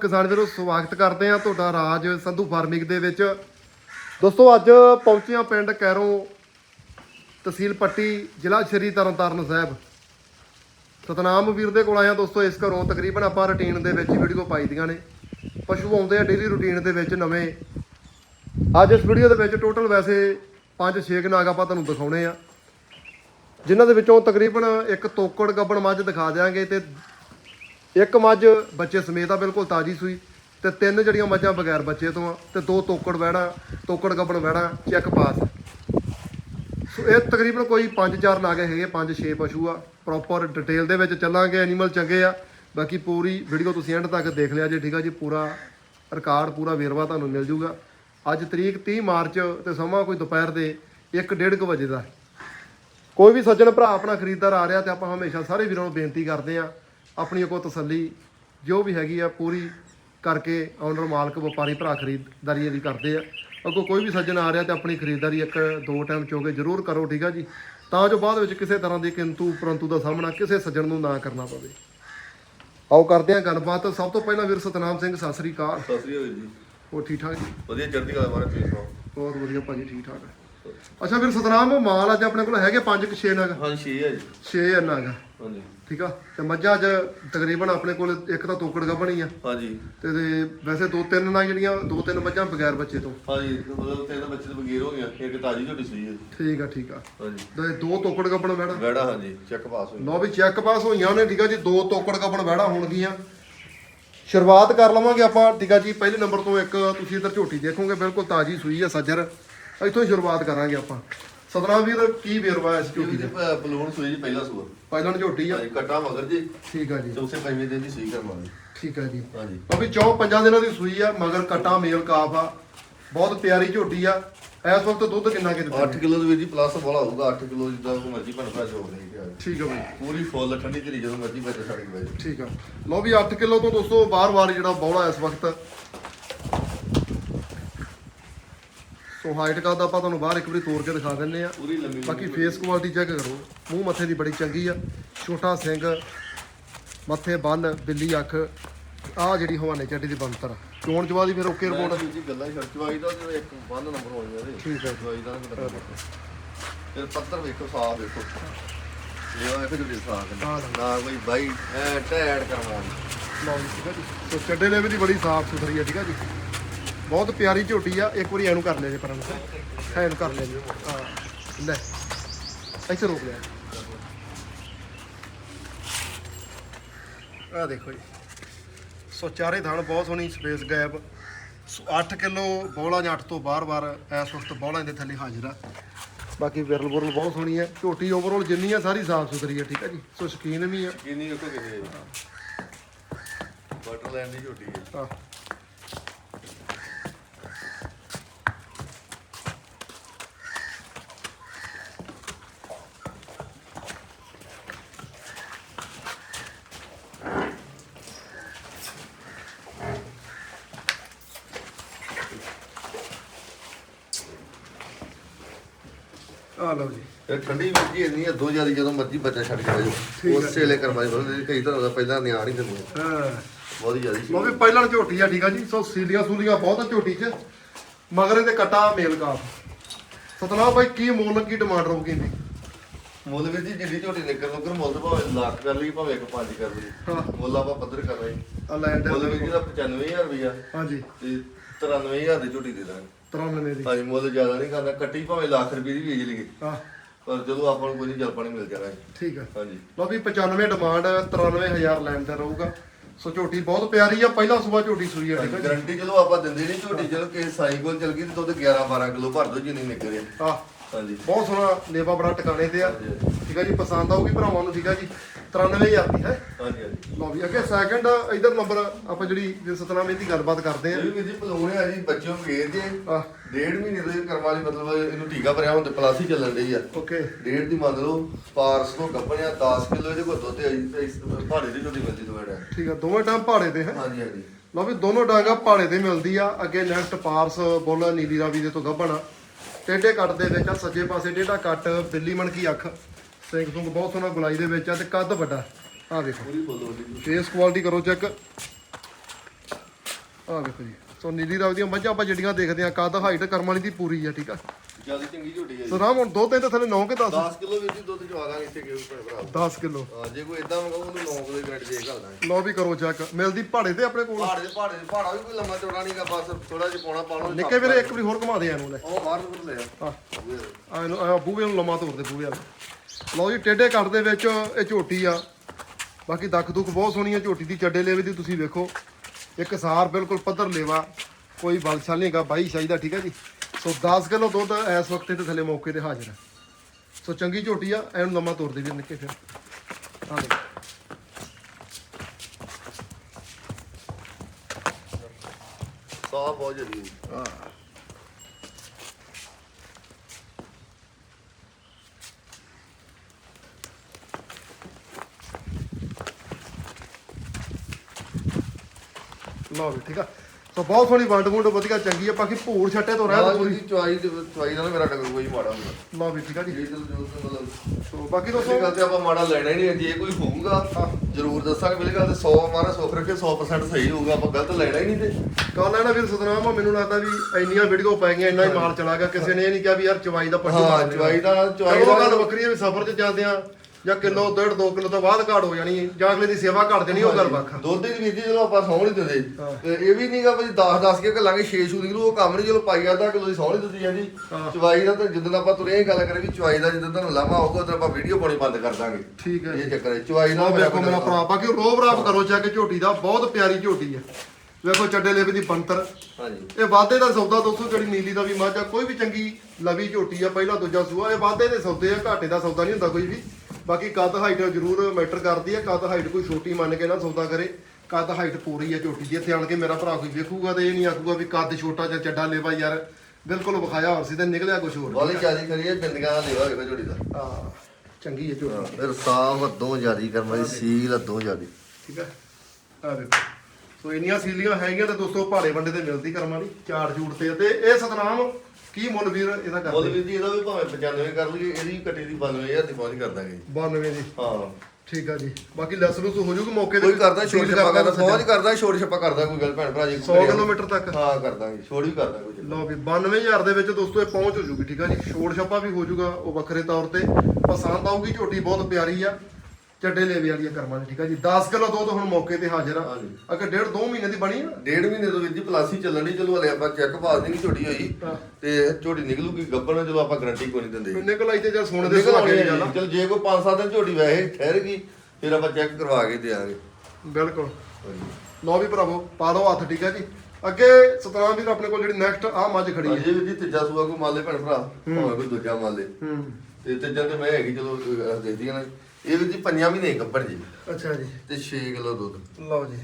ਕਿਸਾਨ ਵੀਰੋ, ਸਵਾਗਤ ਕਰਦੇ ਆ ਤੁਹਾਡਾ ਰਾਜ ਸੰਧੂ ਫਾਰਮਿੰਗ ਦੇ ਵਿੱਚ। ਦੋਸਤੋ, ਅੱਜ ਪਹੁੰਚੇ ਆ ਪਿੰਡ ਕੈਰੋਂ ਤਹਿਸੀਲ ਪੱਟੀ, ਜ਼ਿਲ੍ਹਾ ਸ਼੍ਰੀ ਤਰਨਤਾਰਨ ਸਾਹਿਬ। ਸਤਨਾਮ ਵੀਰ ਦੇ ਕੋਲ ਆਇਆ ਦੋਸਤੋ, ਇਸ ਘਰੋਂ ਤਕਰੀਬਨ ਆਪਾਂ ਰੁਟੀਨ ਦੇ ਵਿੱਚ ਵੀਡੀਓ ਪਾਈ ਦੀਆਂ ਨੇ। ਪਸ਼ੂ ਆਉਂਦੇ ਆ ਡੇਲੀ ਰੁਟੀਨ ਦੇ ਵਿੱਚ ਨਵੇਂ। ਅੱਜ ਇਸ ਵੀਡੀਓ ਦੇ ਵਿੱਚ ਟੋਟਲ ਵੈਸੇ 5-6 ਨਾਗ ਆਪਾਂ ਤੁਹਾਨੂੰ ਦਿਖਾਉਣੇ ਆ। ਜਿਨ੍ਹਾਂ ਦੇ ਵਿੱਚੋਂ ਤਕਰੀਬਨ ਇੱਕ ਤੋਕੜ ਗੱਬਣ ਮੱਝ ਦਿਖਾ ਦਿਆਂਗੇ ਤੇ ਇੱਕ ਮੱਝ ਬੱਚੇ ਸਮੇਤ ਆ, ਬਿਲਕੁਲ ਤਾਜੀ ਸੂਈ। ਤੇ ਤਿੰਨ ਜਿਹੜੀਆਂ ਮੱਝਾਂ ਬਗੈਰ ਬੱਚੇ ਤੋਂ ਆ, ਤੇ ਦੋ ਤੋਕੜ ਵਹਿੜਾ, ਤੋਕੜ ਗੱਬਣ ਵਹਿੜਾ, ਚੈੱਕ ਪਾਸ। ਸੋ ਇਹ ਤਕਰੀਬਨ ਕੋਈ 5-4 ਲਾਗੇ ਹੈਗੇ 5-6 ਪਸ਼ੂ ਆ। ਪ੍ਰੋਪਰ ਡਿਟੇਲ ਦੇ ਵਿੱਚ ਚੱਲਾਂਗੇ ਐਨੀਮਲ ਚੰਗੇ ਆ। ਬਾਕੀ ਪੂਰੀ ਵੀਡੀਓ ਤੁਸੀਂ ਐਂਡ ਤੱਕ ਦੇਖ ਲਿਆ ਜੇ, ਠੀਕ ਆ ਜੀ? ਪੂਰਾ ਰਿਕਾਰਡ ਪੂਰਾ ਵੇਰਵਾ ਤੁਹਾਨੂੰ ਮਿਲ ਜੂਗਾ। ਅੱਜ ਤਰੀਕ 30 ਮਾਰਚ ਤੇ ਸਮਾਂ ਕੋਈ ਦੁਪਹਿਰ ਦੇ 1:30 ਵਜੇ ਦਾ। ਕੋਈ ਵੀ ਸੱਜਣ ਭਰਾ ਆਪਣਾ ਖਰੀਦਦਾਰ ਆ ਰਿਹਾ ਤੇ ਆਪਾਂ ਹਮੇਸ਼ਾ ਸਾਰੇ ਵੀਰਾਂ ਨੂੰ ਬੇਨਤੀ ਕਰਦੇ ਆ ਆਪਣੀ ਕੋ ਤਸੱਲੀ ਜੋ ਵੀ ਹੈਗੀ ਆ ਪੂਰੀ ਕਰਕੇ ਆਨਰ ਮਾਲਕ ਵਪਾਰੀ ਭਰਾ ਖਰੀਦਦਾਰੀ ਜਿਹੜੀ ਕਰਦੇ ਆ। ਅੱਗੋਂ ਕੋਈ ਵੀ ਸੱਜਣ ਆ ਰਿਹਾ ਤੇ ਆਪਣੀ ਖਰੀਦਦਾਰੀ ਇੱਕ ਦੋ ਟਾਈਮ ਚੋਗੇ ਜ਼ਰੂਰ ਕਰੋ ਠੀਕ ਆ ਜੀ। ਤਾਂ ਜੋ ਬਾਅਦ ਵਿੱਚ ਕਿਸੇ ਤਰ੍ਹਾਂ ਦੀ ਕਿੰਤੂ ਪਰੰਤੂ ਦਾ ਸਾਹਮਣਾ ਕਿਸੇ ਸੱਜਣ ਨੂੰ ਨਾ ਕਰਨਾ ਪਵੇ। ਆਓ ਕਰਦੇ ਆ ਗੱਲਬਾਤ। ਸਭ ਤੋਂ ਪਹਿਲਾਂ ਵੀਰ ਸਤਨਾਮ ਸਿੰਘ ਸਤਿ ਸ੍ਰੀ ਅਕਾਲ। ਸਤਿ ਸ੍ਰੀ ਅਕਾਲ ਜੀ। ਹੋਰ ਠੀਕ ਠਾਕ ਜੀ? ਵਧੀਆ ਚੜ੍ਹਦੀ ਕਲਾ ਮਾਰੇ ਤੁਸੀਂ ਸੁਣਾਓ। ਬਹੁਤ ਵਧੀਆ ਭਾਜੀ ਠੀਕ ਠਾਕ ਹੈ ਅੱਛਾ ਵੀਰ ਸਤਨਾਮ ਮਾਲ ਅੱਜ ਆਪਣੇ ਕੋਲ ਹੈਗੇ 5 ਕਿ 6 ਨਗ? ਹਾਂ ਛੇ ਹੈ ਜੀ। 6 ਨਗ। ਹਾਂਜੀ। ਠੀਕ ਆ? ਤੇ ਮੱਝਾਂ ਅੱਜ ਤਕਰੀਬਨ ਆਪਣੇ ਕੋਲ ਇੱਕ ਤਾਂ ਤੋਕੜ ਗੱਭਣੀ ਆ। ਹਾਂਜੀ। ਤੇ ਤੇ ਵੈਸੇ ਦੋ ਤਿੰਨ ਨਾ ਜਿਹੜੀਆਂ ਦੋ ਤਿੰਨ ਮੱਝਾਂ ਬਗੈਰ ਬੱਚੇ ਤੋਂ। ਹਾਂਜੀ ਮਤਲਬ ਤਿੰਨ ਬੱਚੇ ਤੇ ਬਗੀਰ ਹੋ ਗਿਆ ਇੱਕ ਤਾਜੀ ਝੋਟੀ ਸੂਈ ਹੈ। ਠੀਕ ਆ ਠੀਕ ਆ। ਹਾਂਜੀ। ਤੇ ਦੋ ਤੋਕੜ ਗੱਭਣ ਵਹਿੜਾ ਵੈੜਾ। ਹਾਂਜੀ ਚੈੱਕ ਪਾਸ ਹੋਈ। ਲੋ ਵੀ ਚੈੱਕ ਪਾਸ ਹੋਈਆਂ ਨੇ ਠੀਕ ਆ ਜੀ। ਦੋ ਤੋਕੜ ਗੱਭਣ ਵਹਿੜਾ ਹੋਣਗੀਆਂ। ਸ਼ੁਰੂਆਤ ਕਰ ਲਵਾਂਗੇ ਆਪਾਂ ਠੀਕ ਆ ਜੀ। ਪਹਿਲੇ ਨੰਬਰ ਤੋਂ ਇੱਕ ਤੁਸੀਂ ਇੱਧਰ ਝੋਟੀ ਦੇਖੋਗੇ ਬਿਲਕੁਲ ਤਾਜੀ ਸੂਈ ਆ ਸੱਜਰ। ਇੱਥੋਂ ਹੀ ਸ਼ੁਰੂਆਤ ਕਰਾਂਗੇ ਆਪਾਂ। ਸਤਨਾਮ ਵੀਰ ਕੀ ਵੇਰਵਾ ਹੈ ਇਸ ਝੋਟੀ ਦਾ? ਬਲੂਨ ਸੂਈ ਜੀ ਪਹਿਲਾ ਸੂਰ ਪਹਿਲਾਂ ਝੋਟੀ ਆ। ਹਾਂਜੀ ਕਟਾ ਮਗਰ ਜੀ। ਠੀਕ ਆ ਜੀ। ਚੌਥੇ ਪੰਜਵੇਂ ਦਿਨ ਦੀ ਸੂਈ ਕਰਵਾ ਲਈ। ਠੀਕ ਆ ਜੀ। ਹਾਂਜੀ। ਵੀ ਚੌ ਪੰਜਾਂ ਦਿਨਾਂ ਦੀ ਸੂਈ ਆ ਮਗਰ ਕਟਾ ਮੇਲ ਕਾਫ ਆ। ਬਹੁਤ ਪਿਆਰੀ ਝੋਟੀ ਆ। ਇਸ ਵਕਤ ਦੁੱਧ ਕਿੰਨਾ ਕਿ ਦਿੱਤਾ 8 ਕਿਲੋ ਦੇ ਵਿੱਚ ਜੀ ਪਲੱਸ ਬੋਲਾ ਹੋਊਗਾ 8 ਕਿਲੋ ਜਿੱਦਾਂ ਕੋਈ ਮਰਜ਼ੀ ਹੋ ਰਹੀ ਹੈ ਠੀਕ ਆ ਬਈ ਪੂਰੀ ਫੁੱਲ ਠੰਡੀ ਧਰੀ ਜਦੋਂ ਮਰਜ਼ੀ ਬੱਚੇ ਛੱਡ ਕੇ ਬਾਈ ਠੀਕ ਆ। ਲਓ ਵੀ 8 ਕਿਲੋ ਤੋਂ ਦੋਸਤੋ ਬਾਰ-ਬਾਰ ਜਿਹੜਾ ਬੌਲਾ ਇਸ ਵਕਤ ਸੋ ਹਾਈਟ ਕਾ ਦਾ ਆਪਾਂ ਤੁਹਾਨੂੰ ਬਾਹਰ ਇੱਕ ਵਾਰੀ ਤੋੜ ਕੇ ਦਿਖਾ ਦਿੰਨੇ ਆ ਪੂਰੀ ਲੰਮੀ ਬਾਕੀ ਫੇਸ ਕੁਆਲਿਟੀ ਚੈੱਕ ਕਰੋ। ਮੂੰਹ ਮੱਥੇ ਦੀ ਬੜੀ ਚੰਗੀ ਆ। ਛੋਟਾ ਸਿੰਘ ਮੱਥੇ ਬੰਨ ਬਿੱਲੀ ਅੱਖ ਆ ਜਿਹੜੀ ਹਵਾਨੇ ਚੱਡੀ ਦੀ ਬੰਤਰ। ਚੋਣ ਚਵਾ ਦੀ ਫਿਰ ਓਕੇ ਰਿਪੋਰਟ ਜੀ ਗੱਲਾਂ ਛੱਡ ਚਵਾਈ ਦਾ ਇੱਕ ਬੰਦ ਨੰਬਰ ਹੋ ਜਾਂਦਾ ਇਹਦੇ ਠੀਕ ਹੈ। ਚਵਾਈ ਦਾ ਫਿਰ ਪੱਤਰ ਵੇਖੋ ਸਾਫ਼ ਵੇਖੋ ਇਹ ਵੇਖੋ ਜੀ ਸਾਫ਼ ਹਾਂ। ਨਾ ਕੋਈ ਬਾਈ ਐ ਟੈਡ ਕਰਵਾਉਣ। ਸੋ ਚੱਡੇ ਲੈਵਲ ਦੀ ਬੜੀ ਸਾਫ਼ ਸੁਥਰੀ ਆ ਠੀਕ ਆ ਜੀ। ਬਹੁਤ ਪਿਆਰੀ ਝੋਟੀ ਆ ਇੱਕ ਵਾਰੀ ਇਹਨੂੰ ਕਰ ਲਿਆ ਜੇ ਪਰਾਂ ਨੂੰ। ਇਹਨੂੰ ਕਰ ਲਿਆ ਜੀ। ਹਾਂ ਲੈ ਇੱਥੇ ਰੋਕ ਲਿਆ। ਆ ਦੇਖੋ ਜੀ। ਸੋ ਚਾਰੇ ਥਣ ਬਹੁਤ ਸੋਹਣੀ ਸਪੇਸ ਗੈਪ। ਸੋ 8 ਕਿਲੋ ਬੋਲਾ ਜਾਂ 8 ਤੋਂ ਬਾਰ-ਬਾਰ ਇਸ ਵਕਤ ਬੋਲਾਂ ਦੇ ਥੱਲੇ ਹਾਜ਼ਰ ਆ। ਬਾਕੀ ਵਿਰਲ ਬੁਰਲ ਬਹੁਤ ਸੋਹਣੀ ਹੈ ਝੋਟੀ ਓਵਰਆਲ ਜਿੰਨੀ ਆ ਸਾਰੀ ਸਾਫ਼ ਸੁਥਰੀ ਆ ਠੀਕ ਆ ਜੀ। ਸੋ ਸ਼ਕੀਨ ਵੀ ਆ। ਕਿੰਨੀ ਵੇਖੋ ਕਿਤੇ ਬਟਰ ਲੈਣ ਦੀ ਝੋਟੀ ਹੈ। ਆ ਲਓ ਜੀ। ਇਹ ਠੰਡੀ ਵਿੱਚ ਜੀ ਇੰਨੀ ਆ ਦੋ ਜ਼ਿਆਦਾ ਜਦੋਂ ਮਰਜ਼ੀ ਬੱਚਾ ਛੱਡ ਕੇ ਜਾਓ। ਉਸੇ ਵੇਲੇ ਕਰਵਾਈ ਬੋਲ ਕਈ ਤਰ੍ਹਾਂ ਦਾ ਪਹਿਲਾਂ ਨਿਆਣ ਨਹੀਂ ਦਿੰਦੇ ਹਾਂ। ਬਹੁਤ ਜ਼ਿਆਦਾ ਲੋ ਵੀ ਪਹਿਲਾਂ ਝੋਟੀ ਆ ਠੀਕ ਆ ਜੀ। ਸੋ ਸੀਲੀਆਂ ਸੂਲੀਆਂ ਬਹੁਤ ਆ ਝੋਟੀ 'ਚ। ਮਗਰ ਇਹਦੇ ਕਟਾ ਮੇਲ ਕਾਫ। ਸਤਨਾਮ ਭਾਈ ਕੀ ਮੁੱਲ ਕੀ ਡਿਮਾਂਡ ਰਹੂਗੀ ਇਹਦੀ ਮੁੱਲ ਵੀ ਜੀ ਜਿੱਡੀ ਝੋਟੀ ਨਿਕਲ ਨੁਕਰ ਮੁੱਲ ਤਾਂ ਭਾਵੇਂ ਲੱਖ ਕਰ ਲਈ ਭਾਵੇਂ ਇੱਕ ਪੰਜ ਕਰ ਲਈ। ਹਾਂ। ਮੁੱਲ ਆਪਾਂ ਪੱਧਰ ਕਰਨਾ ਜੀ ਆ ਲੈਂਡ ਮੁੱਲ ਵੀ ਜਿਹਦਾ 95000 ਰੁਪਇਆ ਹਾਂਜੀ। ਤੇ 93000 ਦੀ ਝੋਟੀ ਦੇ ਦਾਂਗੇ। 93 ਦੀ ਹਾਂਜੀ ਮੁੱਲ ਜ਼ਿਆਦਾ ਨਹੀਂ ਕਰਨਾ ਕੱਟੀ ਭਾਵੇਂ ਲੱਖ ਰੁਪਏ ਦੀ ਵੇਚ ਲਈਏ। ਹਾਂ। ਪਰ ਜਦੋਂ ਆਪਾਂ ਨੂੰ ਕੋਈ ਨਹੀਂ ਜਲ ਪਾਣੀ ਮਿਲ ਜਾਣਾ ਜੀ। ਠੀਕ ਆ। ਹਾਂਜੀ। ਲੋ ਵੀ 95 ਡਿਮਾਂਡ 93000 ਲੈਣ ਦਾ ਰਹੂਗਾ। ਸੋ ਝੋਟੀ ਬਹੁਤ ਪਿਆਰੀ ਆ ਪਹਿਲਾ ਸੂਬਾ ਝੋਟੀ ਸੂਈ ਆ ਠੀਕ ਆ ਜੀ। ਗਾਰੰਟੀ ਜਦੋਂ ਆਪਾਂ ਦਿੰਦੇ ਨਹੀਂ ਝੋਟੀ ਚਲੋ ਕਿਸੇ ਸਾਈ ਕੋਲ ਚਲ ਗਈ ਤੇ ਦੁੱਧ 11 12 ਕਿਲੋ ਭਰ ਦੋ ਜਿੰਨੀ ਨਿਕਲੇ ਆ ਹਾਂਜੀ। ਬਹੁਤ ਸੋਹਣਾ ਲੇਵਾ ਬੜਾ ਟਿਕਾਣੇ ਤੇ ਆ। ਠੀਕ ਆ ਜੀ ਪਸੰਦ ਆਊਗੀ ਭਰਾਵਾਂ ਨੂੰ ਠੀਕ ਆ ਜੀ। 93000 ਦੀ ਹੈ? ਹਾਂਜੀ ਹਾਂਜੀ। ਲੋ ਵੀ ਅੱਗੇ ਸੈਕੰਡ ਇਧਰ ਨੰਬਰ ਆਪਾਂ ਜਿਹੜੀ ਜੇ ਸਤਨਾਮ ਇਹਦੀ ਗੱਲਬਾਤ ਕਰਦੇ ਆ। ਇਹ ਵੀ ਜੀ ਪਲੂਣੇ ਆ ਜੀ ਬੱਚਿਓ ਵੇਚ ਜੇ ਆ ਡੇਢ ਮਹੀਨੇ ਦੇ ਕਰਮ ਵਾਲੀ ਮਤਲਬ ਇਹਨੂੰ ਟੀਕਾ ਭਰਿਆ ਹੁਣ ਤੇ ਪਲਾਸੀ ਚੱਲਣ ਡਈ ਆ। ਓਕੇ ਡੇਢ ਦੀ ਮੰਨ ਲਓ ਪਾਰਸ ਤੋਂ ਗੱਪਣਿਆ 10 ਕਿਲੋ ਇਹਦੇ ਕੋਲ ਦੁੱਧ ਹੈ ਜੀ ਤੇ ਇਸ ਪਹਾੜੇ ਦੀ ਝੋਟੀ ਮਿਲਦੀ ਤੁਹਾਡਾ ਠੀਕ ਆ ਦੋਵੇਂ ਟਾਈਮ ਪਹਾੜੇ ਤੇ ਹੈ? ਹਾਂਜੀ ਹਾਂਜੀ। ਲਓ ਵੀ ਦੋਨੋਂ ਡਾਂਗਾ ਪਹਾੜੇ ਤੇ ਮਿਲਦੀ ਆ। ਅੱਗੇ ਲੈਫਟ ਪਾਰਸ ਬੋਲ ਨੀਲੀ ਰਾਵੀ ਦੇ ਤੋਂ ਗੱਭਣਾ ਟੇਢੇ ਕੱਟ ਦੇ ਵਿੱਚ ਆ ਸੱਜੇ ਪਾਸੇ ਟੇਢਾ ਕੱਟ ਬਿੱਲੀ ਮਣਕੀ ਅੱਖ। ਸਿੰਘ ਸੁੰਗ ਬਹੁਤ ਸੋਹਣਾ ਗੁਲਾਈ ਦੇ ਵਿੱਚ ਆ ਤੇ ਕੱਦ ਵੱਡਾ। ਆ ਵੇਖੋ। ਪੂਰੀ ਬੋਲੋ ਜੀ ਫੇਸ ਕੁਆਲਿਟੀ ਕਰੋ ਚੈੱਕ ਆ ਵੇਖੋ ਜੀ। ਸੋ ਨੀਲੀ ਰਾਵ ਦੀਆਂ ਮੱਝਾਂ ਆਪਾਂ ਜਿਹੜੀਆਂ ਦੇਖਦੇ ਆ ਕੱਦ ਹਾਈਟ ਕਰਮ ਵਾਲੀ ਦੀ ਪੂਰੀ ਆ ਠੀਕ ਆ? ਜ਼ਿਆਦਾ ਚੰਗੀ ਝੋਟੀ ਹੈ ਸੋ ਰਾਮ ਹੁਣ ਦੋ ਤਿੰਨ ਤੇ ਥੱਲੇ 9 ਕੇ 10 10 ਕਿਲੋ ਵੀਰ ਜੀ ਦੁੱਧ ਚਵਾ ਦਾਂਗੇ ਇੱਥੇ ਕਿਉਂ ਭਰਾ। 10 ਕਿਲੋ। ਹਾਂ, ਜੇ ਕੋਈ ਇਦਾਂ ਮੰਗਾਉ ਉਹਨੂੰ 9 ਕਿਲੋ ਗਰੰਟੀ ਦੇ ਘੱਲ ਦਾਂਗੇ। ਲਓ ਵੀ ਕਰੋ ਚੈੱਕ ਮਿਲਦੀ ਪਹਾੜੇ ਤੇ ਆਪਣੇ ਕੋਲ। ਪਹਾੜ ਦੇ ਪਹਾੜ ਦੇ ਪਹਾੜਾ ਵੀ ਕੋਈ ਲੰਮਾ ਚੌੜਾ ਨਹੀਂਗਾ ਬਸ ਥੋੜਾ ਜਿਹਾ ਪਾਉਣਾ ਪਾ ਲਓ ਨਿੱਕੇ ਵੀਰੇ ਇੱਕ ਵਾਰੀ ਹੋਰ ਘੁਮਾ ਦੇ ਇਹਨੂੰ ਲੈ। ਉਹ ਬਾਹਰ ਨੂੰ ਲੈ ਆ। ਆ ਇਹਨੂੰ ਆ ਬੂਵੇ ਨੂੰ ਲੰਮਾ ਤੋੜ ਦੇ ਬੂਵੇ ਵਾਲਾ। ਲਓ ਜੀ ਟੇਡੇ ਕੱਟ ਦੇ ਵਿੱਚ ਇਹ ਝੋਟੀ ਆ। ਬਾਕੀ ਦੱਖ ਦੁੱਖ ਬਹੁਤ ਸੋਹਣੀ ਆ ਝੋਟੀ ਦੀ ਚੱਡੇ ਲੇਵੇ ਦੀ ਤੁਸੀਂ ਵੇਖੋ। ਇੱਕ ਸਾਰ ਬਿਲਕੁਲ ਪੱਧਰ ਲੇਵਾ ਕੋਈ ਬਲਸ਼ਾਲ ਨਹੀਂਗਾ ਬਾਈ ਚਾਹੀਦਾ ਠੀਕ ਹੈ ਜੀ। ਸੋ 10 ਕਿਲੋ ਦੁੱਧ ਇਸ ਵਕਤ ਤੇ ਥੱਲੇ ਮੌਕੇ ਤੇ ਹਾਜ਼ਰ ਹੈ ਸੋ ਚੰਗੀ ਝੋਟੀ ਆ ਇਹਨੂੰ ਲੰਮਾ ਤੋੜ ਦੇ ਵੀਰ ਨਿੱਕੇ ਫਿਰ। ਆ ਦੇਖੋ ਸਾਫ਼ ਬਹੁਤ ਜਦੀ ਆ ਵੀ ਠੀਕ ਆ? ਸੋ ਬਹੁਤ ਸੋਹਣੀ ਵੰਡ ਵੁੰਡ ਵਧੀਆ ਚੰਗੀ ਆ ਬਾਕੀ ਭੂਰ ਛੱਟੇ ਤੋਂ ਰਹਿ ਰਾਜ ਪੂਰੀ ਚੁਆਈ ਦੇ ਚੁਆਈ ਨਾਲ ਮੇਰਾ ਟੱਕਰ ਕੋਈ ਮਾੜਾ ਹੁੰਦਾ ਲਓ ਵੀ ਠੀਕ ਆ ਜੀ। ਚਲੋ ਜੋ ਮਤਲਬ ਸੋ ਬਾਕੀ ਦੋਸਤੋ ਗੱਲ ਤੇ ਆਪਾਂ ਮਾੜਾ ਲੈਣਾ ਹੀ ਨਹੀਂ ਹੈ। ਜੇ ਕੋਈ ਹੋਊਗਾ ਜ਼ਰੂਰ ਦੱਸਾਂਗੇ। ਮੇਰੇ ਗੱਲ ਤੇ 100 ਮਾਰਾ ਸੁੱਖ ਰੱਖੇ 100% ਸਹੀ ਹੋਊਗਾ ਆਪਾਂ ਗਲਤ ਲੈਣਾ ਹੀ ਨਹੀਂ ਤੇ। ਕੱਲ ਨਾ ਵੀਰ ਸਤਨਾਮ ਆ ਮੈਨੂੰ ਲੱਗਦਾ ਵੀ ਇੰਨੀਆਂ ਵੀਡੀਓ ਪੈ ਗਈਆਂ ਇੰਨਾ ਹੀ ਮਾਲ ਚਲਾ ਗਿਆ। ਕਿਸੇ ਨੇ ਇਹ ਨਹੀਂ ਕਿਹਾ ਵੀ ਯਾਰ ਚਵਾਈ ਦਾ ਪੱਟੂ ਹਾਂ ਚੁਆਈ ਦਾ ਚੁਆਈ ਗੱਲ ਦਾ ਵੱਖਰੀ ਹੈ ਵੀ ਸਫ਼ਰ 'ਚ ਜਾਂਦੇ ਆ। ਜਾਂ ਕਿਲੋ ਡੇਢ 2 ਕਿਲੋ ਤੋਂ ਬਾਅਦ ਘਾਟ ਹੋ ਜਾਣੀ ਹੈ, ਜਾਂ ਅਗਲੇ ਦੀ ਸੇਵਾ ਘਟ ਦੇਣੀ ਉਹ ਗੱਲ ਵੱਖ ਆ। ਦੁੱਧ ਦੀ ਵੀਰ ਜੀ ਜਦੋਂ ਆਪਾਂ ਸੌਂ ਨਹੀਂ ਦਿੰਦੇ। ਹਾਂ। ਤੇ ਇਹ ਵੀ ਨਹੀਂਗਾ ਵੀ 10 10 ਕੇ ਗੱਲਾਂਗੇ 6 ਸ਼ੂ ਨਿਕਲੂ ਉਹ ਕੰਮ ਨਹੀਂ ਜਦੋਂ ਪਾਈ ਅੱਧਾ ਕਿਲੋ ਦੀ ਸੌਂ ਨਹੀਂ ਦਿੱਤੀ ਜਾਂਦੀ। ਹਾਂ। ਚੁਆਈ ਦਾ ਤਾਂ ਜਦੋਂ ਆਪਾਂ ਤੁਰੇ ਇਹ ਗੱਲ ਕਰੇ ਵੀ ਚੁਆਈ ਦਾ ਜਦੋਂ ਤੁਹਾਨੂੰ ਲਾਮਾ ਹੋਊਗਾ ਉਦੋਂ ਆਪਾਂ ਵੀਡੀਓ ਪਾਉਣੀ ਬੰਦ ਕਰ ਦਾਂਗੇ। ਠੀਕ ਹੈ। ਇਹ ਚੱਕਰ ਹੈ ਚੁਆਈ ਲਓ ਵੇਖੋ ਮੇਰਾ ਭਰਾ ਬਾਕੀ ਰੋਬ ਰਾਬ ਕਰੋ ਚੈੱਕ ਝੋਟੀ ਦਾ ਬਹੁਤ ਪਿਆਰੀ ਝੋਟੀ ਹੈ। ਵੇਖੋ ਚੱਡੇ ਲੇਵੇ ਦੀ ਬੰਤਰ ਹਾਂਜੀ। ਇਹ ਵਾਧੇ ਦਾ ਸੌਦਾ ਦੋਸਤੋ ਜਿਹੜੀ ਨੀਲੀ ਦਾ ਵੀ ਮੱਝ ਆ ਕੋਈ ਵੀ ਚੰਗੀ ਲਵੀ ਝੋਟੀ ਆ ਪਹਿਲਾ ਦੂਜਾ ਸੂਆ ਇਹ ਵਾਧੇ ਦੇ ਸੌਦੇ ਆ ਘਾਟੇ ਦਾ ਸੌਦਾ ਨਹੀਂ ਹੁੰਦਾ ਕੋਈ ਵੀ। ਬਾਕੀ ਕੱਦ ਹਾਈਟ ਜ਼ਰੂਰ ਮੈਟਰ ਕਰਦੀ ਹੈ ਕੱਦ ਹਾਈਟ ਕੋਈ ਛੋਟੀ ਮੰਨ ਕੇ ਨਾ ਸੌਦਾ ਕਰੇ। ਕੱਦ ਹਾਈਟ ਪੂਰੀ ਆ ਝੋਟੀ ਦੀ ਇੱਥੇ ਆਣ ਕੇ ਮੇਰਾ ਭਰਾ ਕੋਈ ਵੇਖੂਗਾ ਤੇ ਇਹ ਨਹੀਂ ਆਖੂਗਾ ਵੀ ਕੱਦ ਛੋਟਾ ਜਾਂ ਚੱਡਾ ਲੇਵਾ ਯਾਰ। ਬਿਲਕੁਲ ਵਿਖਾਇਆ ਹੋਰ ਸੀ ਤੇ ਨਿਕਲਿਆ ਕੁਝ ਹੋਰ। ਵਾਲੀ ਜਿਆਦੀ ਕਰੀਏ ਬਿੰਦੀਆਂ ਦਾ ਲੇਵਾ ਵੇਖੋ ਝੋਟੀ ਦਾ। ਆ ਚੰਗੀ ਹੈ ਝੋਟੀ। ਫਿਰ ਸਾਫ਼ ਹੱਦੋਂ ਜਿਆਦੀ ਕਰਮਾਈ ਸੀਲ ਹੱਦੋਂ ਜਿਆਦੀ ਠੀਕ ਹੈ ਆ ਦੇਖੋ। ਸੋ ਇੰਨੀਆਂ ਸੀਲੀਆਂ ਹੈਗੀਆਂ ਤੇ ਦੋਸਤੋ ਪਹਾੜੇ ਵੰਡੇ ਤੇ ਮਿਲਦੀ ਕਰਮਾਂ ਦੀ। ਚਾਰ ਜੂੜ ਤੇ ਤੇ ਇਹ ਸਤਨਾਮ ਕੀ ਮੁੱਲ ਵੀਰ ਇਹਦਾ ਮੁੱਲ ਕਰਦੇ ਵੀਰ ਜੀ ਇਹਦਾ ਵੀ ਭਾਵੇਂ 95 ਕਰ ਲਈਏ ਇਹਦੀ ਕੱਟੀ ਦੀ 92000 ਦੀ ਪਹੁੰਚ ਕਰ ਦਾਂਗੇ 92 ਦੀ? ਹਾਂ। ਠੀਕ ਆ ਜੀ। ਬਾਕੀ ਲੈਸ ਲੂਸ ਹੋ ਜੂਗੀ ਮੌਕੇ ਕੋਈ ਕਰਦਾ ਸੀਲ ਛੱਪਾ ਕਰਦਾ। ਪਹੁੰਚ ਕਰਦਾ ਛੋੜ ਛੱਪਾ ਕਰਦਾ ਕੋਈ ਗੱਲ ਭੈਣ ਭਰਾ ਜੀ 100 ਕਿਲੋਮੀਟਰ ਤੱਕ। ਹਾਂ ਕਰ ਦਾਂਗੇ ਛੋੜ ਵੀ ਕਰ ਦਾਂਗੇ ਕੋਈ ਲਓ ਵੀ 92000 ਦੇ ਵਿੱਚ ਦੋਸਤੋ ਇਹ ਪਹੁੰਚ ਹੋ ਜੂਗੀ ਠੀਕ ਆ ਜੀ। ਛੋੜ ਛੱਪਾ ਵੀ ਹੋ ਜੂਗਾ ਉਹ ਵੱਖਰੇ ਤੌਰ ਤੇ। ਪਸੰਦ ਆਊਗੀ ਝੋਟੀ ਬਹੁਤ ਪਿਆਰੀ ਆ। ਚੱਡੇ ਲੇਵੇ ਵਾਲੀਆਂ ਕਰਮਾਂ ਦੀ ਠੀਕ ਆ ਜੀ? 10 ਕਿਲੋ ਦੁੱਧ ਹੁਣ ਮੌਕੇ ਤੇ ਹਾਜ਼ਰ ਆ। ਹਾਂਜੀ। ਅਗਰ ਡੇਢ 2 ਮਹੀਨੇ ਦੀ ਬਣੀ ਆ? ਡੇਢ ਮਹੀਨੇ ਤੋਂ ਵੀਰ ਜੀ ਪਲਾਸੀ ਚੱਲਣ ਦੀ ਚਲੋ ਹਲੇ ਆਪਾਂ ਚੈੱਕ ਪਾਸ ਦੀ ਨਹੀਂ ਝੋਟੀ ਹੋਈ। ਤੇ ਝੋਟੀ ਨਿਕਲੂਗੀ ਗੱਬਣ ਜਦੋਂ ਆਪਾਂ ਗਾਰੰਟੀ ਕੋਈ ਨਹੀਂ ਦਿੰਦੇ ਨਿਕਲ ਆਈ ਤੇ ਜਾਂ ਸੋਨੇ ਦੇ ਸੁਹਾਗੇ ਦੀ ਗੱਲ ਆ। ਚਲ ਜੇ ਕੋਈ 5-7 ਦਿਨ ਝੋਟੀ ਵੈਸੇ ਠਹਿਰ ਗਈ ਫਿਰ ਆਪਾਂ ਚੈੱਕ ਕਰਵਾ ਕੇ ਦੇਾਂਗੇ ਬਿਲਕੁਲ। ਲਓ ਵੀ ਭਰਾਵੋ ਪਾ ਲਓ ਹੱਥ ਠੀਕ ਆ ਜੀ? ਅੱਗੇ ਸਤਨਾਮ ਵੀਰ ਆਪਣੇ ਕੋਲ ਜਿਹੜੀ ਨੈਕਸਟ ਆ ਮੱਝ ਖੜੀ ਹੈ। ਅਜੇ ਵੀ ਜੀ ਤੀਜਾ ਸੂਆ ਕੋਈ ਮੰਨ ਲੈ ਭੈਣ ਭਰਾ ਭਾਵੇਂ ਕੋਈ ਦੂਜਾ ਮੰਨ ਲੈ ਹੂੰ। ਤੇ ਤੀਜਾ ਤੇ ਮੈਂ ਹੈਗੀ ਚਲੋ ਦੇਖਦੀਆਂ ਨਾ। ਇਹ ਵੀ ਜੀ ਪੰਜਾਂ ਮਹੀਨੇ ਗੱਬੜ ਜੀ। ਅੱਛਾ ਜੀ। ਤੇ 6 ਕਿਲੋ ਦੁੱਧ। ਲਓ ਜੀ।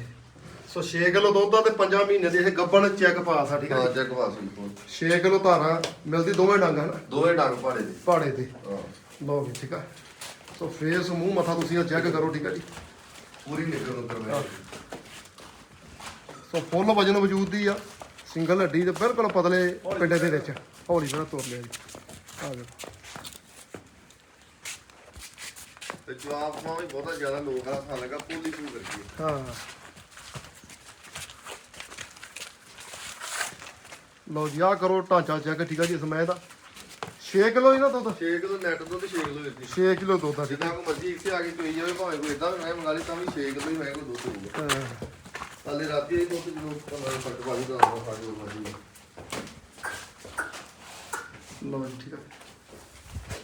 ਸੋ 6 ਕਿਲੋ ਦੁੱਧ ਆ ਤੇ 5 ਮਹੀਨੇ ਦੇ ਇਹ ਗੱਬਣ ਚੈੱਕ ਪਾਸ ਆ ਠੀਕ ਆ ਹਾਂ ਜੀ? ਚੈੱਕ ਪਾਸ ਹੋਈ ਫੋਨ 6 ਕਿਲੋ ਧਾਰਾਂ ਮਿਲਦੀ ਦੋਵੇਂ ਡੰਗ ਹਨ? ਦੋਵੇਂ ਡੰਗ ਪਾੜੇ ਦੇ। ਪਹਾੜੇ ਤੇ ਹਾਂ। ਲਓ ਵੀ ਠੀਕ ਆ। ਸੋ ਫੇਸ ਮੂੰਹ ਮੱਥਾ ਤੁਸੀਂ ਚੈੱਕ ਕਰੋ ਠੀਕ ਆ ਜੀ? ਪੂਰੀ ਨਿਕਲ ਨੂੰ ਕਰਵਾਈ ਸੋ ਫੁੱਲ ਵਜਨ ਵਜੂਦ ਦੀ ਆ ਸਿੰਗਲ ਹੱਡੀ ਤੇ ਬਿਲਕੁਲ ਪਤਲੇ ਪਿੰਡੇ ਦੇ ਵਿੱਚ। ਹੌਲੀ ਜਿਹੜਾ ਤੋੜ ਲਿਆ ਜੀ। ਆ ਦੇਖੋ ਤੇ ਜਵਾਬ ਮਾਂ ਵੀ ਬਹੁਤਾ ਜ਼ਿਆਦਾ ਲੋਕ ਆ ਖਾਣ ਲੱਗਾ ਪੂਰੀ ਪੂ ਕਰਦੀ ਹਾਂ। ਲਓ ਜੀ ਆ ਕਰੋ ਢਾਂਚਾ ਚੈੱਕ ਠੀਕ ਆ ਜੀ ਇਸ ਮੈਂ ਦਾ। 6 ਕਿਲੋ ਹੀ ਨਾ ਦੁੱਧ? 6 ਕਿਲੋ ਨੈਟ ਦੁੱਧ 6 ਕਿਲੋ ਦਿੱਤੀ। 6 ਕਿਲੋ ਦੁੱਧ ਆ ਜਿੱਦਾਂ ਕੋ ਮਰਜ਼ੀ ਇੱਥੇ ਆ ਕੇ ਚੋਈ ਜਾਵੇ ਭਾਵੇਂ ਕੋਈ ਇਦਾਂ ਮੈਂ ਮੰਗਾ ਲਈ ਤਾਂ ਵੀ 6 ਕਿਲੋ ਹੀ ਮੈਂ ਕੋ ਦੁੱਧ ਹੋਊਗਾ। ਹਾਂ। ਹਾਲੇ ਰਾਤੀ ਇਹ ਦੁੱਧ ਜਦੋਂ ਫੱਟ ਪਾਣੀ ਦਾ ਆਉਂਦਾ ਸਾਡੇ ਕੋਲ ਮਰਜ਼ੀ ਲਓ ਜੀ ਠੀਕ ਆ।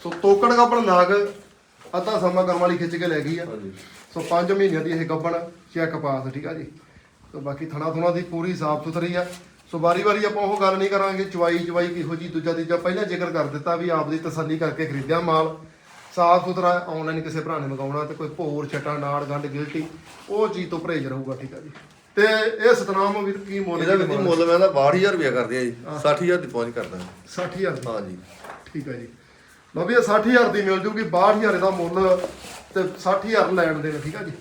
ਸੋ ਤੋਕੜ ਗੱਬਣ ਨਾਗ ਅੱਧਾ ਸਮਾਂ ਕਰਮ ਵਾਲੀ ਖਿੱਚ ਕੇ ਲੈ ਗਈ ਆ। ਹਾਂਜੀ। ਸੋ 5 ਮਹੀਨਿਆਂ ਦੀ ਇਹ ਗੱਬਣ ਚੈੱਕ ਪਾਸ ਠੀਕ ਆ ਜੀ। ਸੋ ਬਾਕੀ ਥਣਾ ਥੁਣਾ ਦੀ ਪੂਰੀ ਸਾਫ਼ ਸੁਥਰੀ ਆ। ਸੋ ਵਾਰੀ ਵਾਰੀ ਆਪਾਂ ਉਹ ਗੱਲ ਨਹੀਂ ਕਰਾਂਗੇ ਚਵਾਈ ਚਵਾਈ ਕਿਹੋ ਜੀ ਦੂਜਾ ਤੀਜਾ ਪਹਿਲਾਂ ਜ਼ਿਕਰ ਕਰ ਦਿੱਤਾ ਵੀ ਆਪ ਦੀ ਤਸੱਲੀ ਕਰਕੇ ਖਰੀਦਿਆ ਮਾਲ। ਸਾਫ਼ ਸੁਥਰਾ ਆਨਲਾਈਨ ਕਿਸੇ ਭਰਾ ਨੇ ਮੰਗਾਉਣਾ ਤੇ ਕੋਈ ਭੋਰ ਛਟਾ ਨਾੜ ਗੰਢ ਗਿਲਟੀ ਉਹ ਚੀਜ਼ ਤੋਂ ਪਰਹੇਜ਼ ਰਹੂਗਾ ਠੀਕ ਆ ਜੀ। ਤੇ ਇਹ ਸਤਨਾਮ ਵੀਰ ਕੀ ਮੁੱਲ ਇਹਦਾ ਵੀ ਮੁੱਲ ਮੈਂ ਤਾਂ 62000 ਰੁਪਇਆ ਕਰਦੇ ਆ ਜੀ 60000 ਦੀ ਪਹੁੰਚ ਕਰਦਾ। 60000 ਦੀ। ਹਾਂਜੀ ਠੀਕ ਹੈ ਜੀ। ਲਓ ਵੀ ਇਹ 60000 ਦੀ ਮਿਲ ਜੂਗੀ 62000 ਇਹਦਾ ਮੁੱਲ ਤੇ 60000 ਲੈਣ ਦੇ ਨੇ ਠੀਕ ਆ ਜੀ?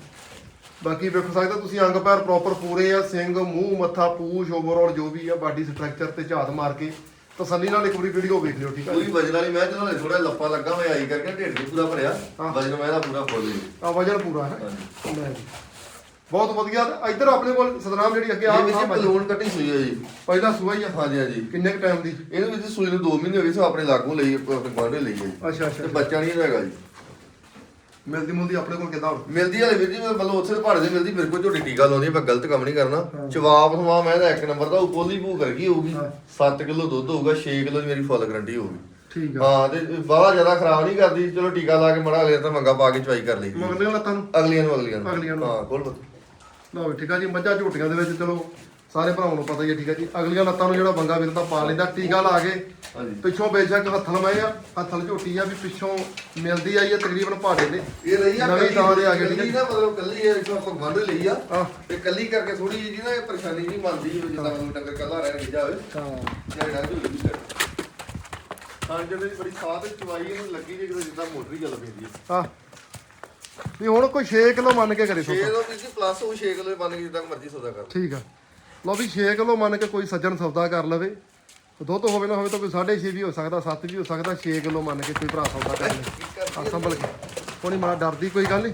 ਬਾਕੀ ਵੇਖ ਸਕਦੇ ਤੁਸੀਂ ਅੰਗ ਪੈਰ ਪ੍ਰੋਪਰ ਪੂਰੇ ਆ ਸਿੰਘ ਮੂੰਹ ਮੱਥਾ ਪੂਛ ਓਵਰਆਲ ਜੋ ਵੀ ਆ ਬਾਡੀ ਸਟਰਕਚਰ ਤੇ ਝਾਤ ਮਾਰ ਕੇ ਤਸੱਲੀ ਨਾਲ ਇੱਕ ਵਾਰੀ ਵੀਡੀਓ ਵੇਖ ਲਿਓ ਠੀਕ ਆ ਪੂਰੀ ਵਜਨ ਵਾਲੀ ਮੈਂ ਚਲੋ ਥੋੜਾ ਲੱਪਾ ਲੱਗਾ ਹੋਇਆ ਆਈ ਕਰਕੇ ਢਿੱਡ ਵੀ ਪੂਰਾ ਭਰਿਆ। ਵਜਨ ਮੈਂ ਦਾ ਪੂਰਾ ਫੁੱਲ ਆ ਵਜਨ ਪੂਰਾ ਹੈ ਹਾਂਜੀ। ਲੈ ਜੀ। ਬਹੁਤ ਵਧੀਆ ਤੇ ਇੱਧਰ ਆਪਣੇ ਕੋਲ ਸਤਨਾਮ ਜਿਹੜੀ ਅੱਗੇ ਆ ਇਹ ਵਿੱਚ ਆ ਕਲੋਨ ਕੱਟੀ ਸੂਈ ਹੈ ਜੀ। ਪਹਿਲਾ ਸੂਆ ਹੀ ਆ। ਹਾਂਜੀ ਹਾਂਜੀ। ਕਿੰਨੇ ਕ ਟਾਈਮ ਦੀ? ਇਹਦੇ ਵਿੱਚ ਸੂਈ ਨੂੰ 2 ਮਹੀਨੇ ਹੋ ਗਏ ਸੋ ਆਪਣੇ ਲਾਗੋਂ ਲਈ ਆਪਣੇ ਗਵਾਂਢੇ ਲਈ ਹੈ ਜੀ। ਅੱਛਾ ਤੇ ਅੱਛਾ। ਬੱਚਾ ਨਹੀਂ ਹੈਗਾ ਜੀ। ਮਿਲਦੀ ਮੁਲਦੀ ਆਪਣੇ ਕੋਲ ਕਿਦਾਂ? ਮਿਲਦੀ ਵਾਲੇ ਵੀਰ ਜੀ ਮੈਂ ਮਤਲਬ ਉੱਥੇ ਭਾੜੇ ਦੇ ਮਿਲਦੀ ਮੇਰੇ ਕੋਲ ਝੋਟੀ ਟੀਕਾ ਲਾਉਂਦੀ ਮੈਂ ਗਲਤ ਕੰਮ ਨਹੀਂ। ਕਰਨਾ। ਜਵਾਬ ਸਵਾ ਮੈਂ ਤਾਂ ਇੱਕ ਨੰਬਰ ਦਾ ਉਹ ਪੋਲੀ ਭੂ ਕਰ ਗਈ ਹੋਊਗੀ। ਹਾਂ। 7 ਕਿਲੋ ਦੁੱਧ ਹੋਊਗਾ 6 ਕਿਲੋ ਦੀ ਮੇਰੀ ਫੁੱਲ ਗਰੰਟੀ ਹੋਊਗੀ। ਠੀਕ ਆ। ਹਾਂ ਤੇ ਬਾਹਲਾ ਜ਼ਿਆਦਾ ਖਰਾਬ ਨਹੀਂ ਕਰਦੀ ਚਲੋ ਟੀਕਾ ਲਾ ਕੇ ਮੜਾ ਅਗਲੇ ਤਾਂ ਮੰਗਾ ਪਾ ਕੇ ਚਵਾਈ ਕਰ ਲਈ। ਮਗਰਲੀਆਂ ਲੱਤਾਂ ਨੂੰ? ਅਗਲੀਆਂ ਨੂੰ ਅਗਲੀਆਂ ਅਗਲੀਆਂ ਨੂੰ। ਹਾਂ ਕੋਲ ਲਓ ਠੀਕ ਆ ਜੀ ਮੱਝਾਂ ਝੋਟੀਆਂ ਦੇ ਵਿੱਚ ਚਲੋ ਸਾਰੇ ਭਰਾਵਾਂ ਨੂੰ ਪਤਾ ਹੀ ਹੈ ਠੀਕ ਆ ਜੀ। ਅਗਲੀਆਂ ਲੱਤਾਂ ਨੂੰ ਜਿਹੜਾ ਬੰਗਾ ਵੀਰ ਤਾਂ ਪਾ ਲੈਂਦਾ ਟੀਕਾ ਲਾ ਕੇ। ਹਾਂਜੀ। ਪਿੱਛੋਂ ਬੇਸ਼ੱਕ ਹੱਥਲ ਮੈਂ ਆ ਹੱਥਲ ਝੋਟੀ ਆ ਵੀ ਪਿੱਛੋਂ ਮਿਲਦੀ ਆਈ ਆ ਤਕਰੀਬਨ ਪਹਾੜੇ ਦੇ। ਇਹ ਰਹੀ ਆ ਨਵੀਂ ਤਾਂ ਦੇ ਆ ਗਏ, ਠੀਕ ਕੱਲੀ ਨਾ ਮਤਲਬ ਕੱਲੀ ਹੈ ਜੋ ਆਪਾਂ ਗਵਾਂਢੇ ਲਈ ਆ ਆ ਤੇ ਕੱਲੀ ਕਰਕੇ ਥੋੜੀ ਜਿਹੀ ਨਾ ਇਹ ਪਰੇਸ਼ਾਨੀ ਨਹੀਂ ਮੰਨਦੀ ਜਿੱਦਾਂ ਮੈਨੂੰ ਡੰਗਰ ਕੱਲਾ ਰਹਿਣ ਗਿੱਜਾ ਹੋਵੇ ਹਾਂ। ਜਿਹੜੇ ਡੰਗ ਝੋਲੀ ਵੀ ਹਾਂ ਜਦੋਂ ਦੀ ਬੜੀ ਸਾਹ ਤੇ ਚਵਾਈ ਇਹਨੂੰ ਲੱਗੀ ਜੇ ਕਿਤੇ ਜਿੱਦਾਂ ਮੋਟਰ ਚੱਲ ਪੈਂਦੀ ਹੈ। ਆ ਵੀ ਹੁਣ ਕੋਈ 6 ਕਿਲੋ ਮੰਨ ਕੇ ਕਰੇ 6 ਸੌਦਾ। ਤੋਂ ਵੀ ਪਲੱਸ ਉਹ 6 ਕਿਲੋ ਬਣ ਕੇ ਜਿੱਦਾਂ ਮਰਜ਼ੀ ਸੌਦਾ ਕਰ ਠੀਕ ਆ। ਲਓ ਵੀ 6 ਕਿਲੋ ਮੰਨ ਕੇ ਕੋਈ ਸੱਜਣ ਸੌਦਾ ਕਰ ਲਵੇ। ਦੁੱਧ ਹੋਵੇ ਨਾ ਹੋਵੇ ਤਾਂ ਕੋਈ 6.5 ਵੀ ਹੋ ਸਕਦਾ 7 ਵੀ ਹੋ ਸਕਦਾ 6 ਕਿਲੋ ਮੰਨ ਕੇ ਕੋਈ ਭਰਾ ਸੌਦਾ ਕਰ ਲੇ ਆ ਸੰਭਲ ਕੇ। ਕੋਣੀ ਮਾਂ ਡਰਦੀ ਕੋਈ ਗੱਲ ਨਹੀਂ